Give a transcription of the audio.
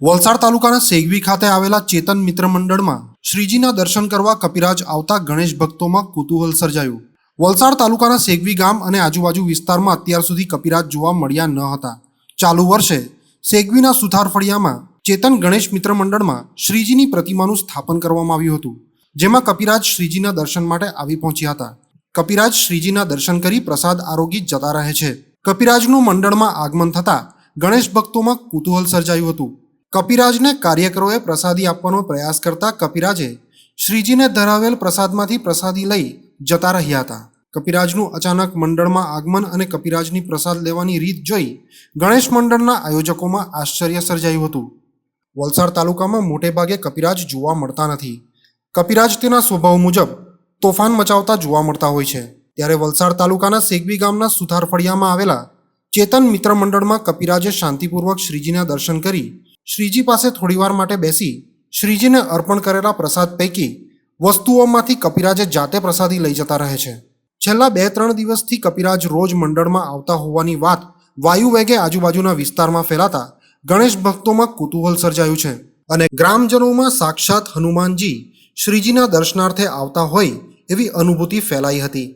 વલસાડ તાલુકાના સેગવી ખાતે આવેલા ચેતન મિત્ર મંડળમાં શ્રીજીના દર્શન કરવા કપિરાજ આવતા ગણેશ ભક્તોમાં કુતૂહલ સર્જાયું. વલસાડ તાલુકાના સેગવી ગામ અને આજુબાજુ વિસ્તારમાં અત્યાર સુધી કપિરાજ જોવા મળ્યા ન હતા. ચાલુ વર્ષે સેગવીના સુથાર ફળિયામાં ચેતન ગણેશ મિત્ર મંડળમાં શ્રીજીની પ્રતિમાનું સ્થાપન કરવામાં આવ્યું હતું, જેમાં કપિરાજ શ્રીજીના દર્શન માટે આવી પહોંચ્યા હતા. કપિરાજ શ્રીજીના દર્શન કરી પ્રસાદ આરોગી જતા રહે છે. કપિરાજનું મંડળમાં આગમન થતાં ગણેશ ભક્તોમાં કુતૂહલ સર્જાયું હતું. કપિરાજને કાર્યકરોએ પ્રસાદી આપવાનો પ્રયાસ કરતા કપિરાજે શ્રીજીને ધરાવેલ પ્રસાદમાંથી પ્રસાદી લઈ જતા રહ્યા હતા. કપિરાજનું અચાનક મંડળમાં આગમન અને કપિરાજની પ્રસાદ લેવાની રીત જોઈ ગણેશ મંડળના આયોજકોમાં આશ્ચર્ય સર્જાયું હતું. વલસાડ તાલુકામાં મોટેભાગે કપિરાજ જોવા મળતા નથી. કપિરાજ તેના સ્વભાવ મુજબ તોફાન મચાવતા જોવા મળતા હોય છે. ત્યારે વલસાડ તાલુકાના સેગવી ગામના સુથાર ફળિયામાં આવેલા ચેતન મિત્ર મંડળમાં કપિરાજે શાંતિપૂર્વક શ્રીજીના દર્શન કરી શ્રીજી પાસે થોડીવાર માટે બેસી શ્રીજીને અર્પણ કરેલા પ્રસાદ પૈકી વસ્તુઓમાંથી કપિરાજે જાતે પ્રસાદી લઈ જતા રહે છે. છેલ્લા બે ત્રણ દિવસથી કપિરાજ રોજ મંડળમાં આવતા હોવાની વાત વાયુ વેગે આજુબાજુના વિસ્તારમાં ફેલાતા ગણેશ ભક્તોમાં કુતૂહલ સર્જાયું છે અને ગ્રામજનોમાં સાક્ષાત હનુમાનજી શ્રીજીના દર્શનાર્થે આવતા હોય એવી અનુભૂતિ ફેલાઈ હતી.